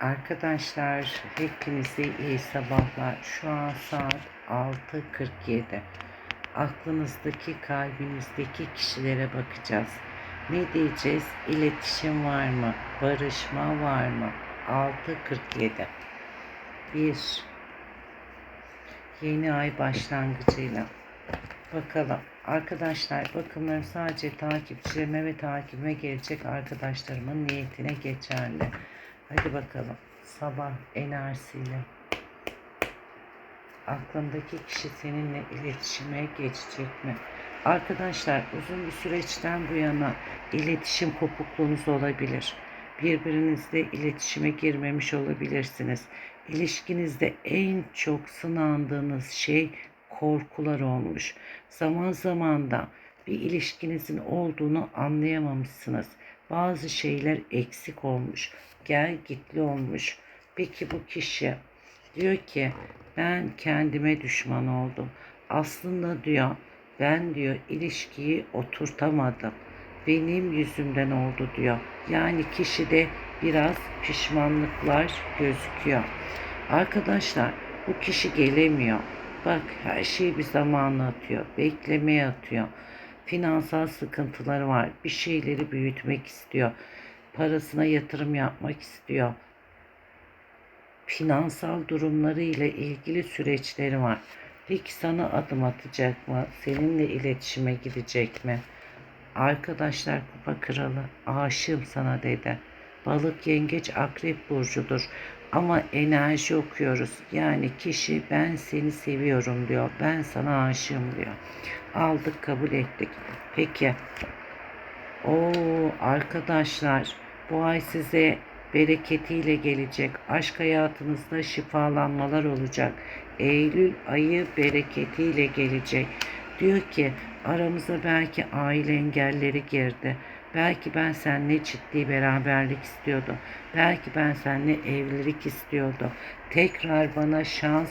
Arkadaşlar hepinize iyi sabahlar. Şu an saat 6.47. Aklınızdaki, kalbinizdeki kişilere bakacağız. Ne diyeceğiz? İletişim var mı? Barışma var mı? 6.47. 1 Yeni ay başlangıcıyla. Bakalım. Arkadaşlar bakımlarım sadece takipçilerime ve takibime gelecek arkadaşlarımın niyetine geçerli. Hadi bakalım. Sabah enerjisiyle. Aklındaki kişi seninle iletişime geçecek mi? Arkadaşlar uzun bir süreçten bu yana iletişim kopukluğunuz olabilir. Birbirinizle iletişime girmemiş olabilirsiniz. İlişkinizde en çok sınandığınız şey korkular olmuş. Zaman zaman da bir ilişkinizin olduğunu anlayamamışsınız. Bazı şeyler eksik olmuş. Gel gitli olmuş. Peki bu kişi diyor ki ben kendime düşman oldum. Aslında diyor ben diyor ilişkiyi oturtamadım. Benim yüzümden oldu diyor. Yani kişide biraz pişmanlıklar gözüküyor. Arkadaşlar bu kişi gelemiyor. Bak her şeyi bir zamanla atıyor. Beklemeye atıyor. Finansal sıkıntıları var. Bir şeyleri büyütmek istiyor. Parasına yatırım yapmak istiyor. Finansal durumları ile ilgili süreçleri var. Peki sana adım atacak mı? Seninle iletişime gidecek mi? Arkadaşlar kupa kralı aşığım sana dedi. Balık yengeç akrep burcudur. Ama enerji okuyoruz. Yani kişi ben seni seviyorum diyor. Ben sana aşığım diyor. Aldık kabul ettik. Peki. O arkadaşlar bu ay size bereketiyle gelecek. Aşk hayatınızda şifalanmalar olacak. Eylül ayı bereketiyle gelecek. Diyor ki aramıza belki aile engelleri girdi. Belki ben seninle ciddi beraberlik istiyordum. Belki ben seninle evlilik istiyordum. Tekrar bana şans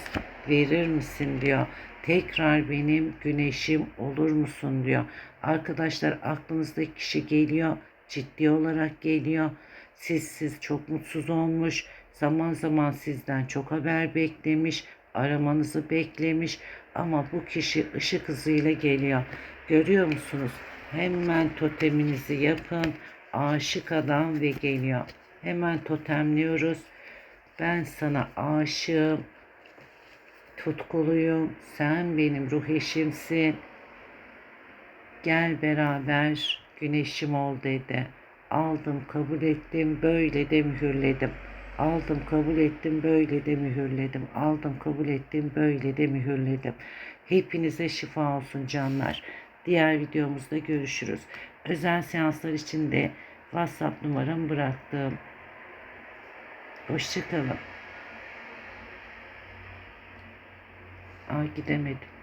verir misin diyor. Tekrar benim güneşim olur musun diyor. Arkadaşlar aklınızdaki kişi geliyor. Ciddi olarak geliyor. Siz siz çok mutsuz olmuş. Zaman zaman sizden çok haber beklemiş. Aramanızı beklemiş. Ama bu kişi ışık hızıyla geliyor. Görüyor musunuz? Hemen toteminizi yapın. Aşık adam ve geliyor. Hemen totemliyoruz. Ben sana aşığım. Tutkuluyum. Sen benim ruh eşimsin. Gel beraber güneşim ol dedi. Aldım, kabul ettim, böyle de mühürledim. Aldım, kabul ettim, böyle de mühürledim. Aldım, kabul ettim, böyle de mühürledim. Hepinize şifa olsun canlar. Diğer videomuzda görüşürüz. Özel seanslar için de WhatsApp numaramı bıraktım. Hoşçakalın. Ay gidemedim.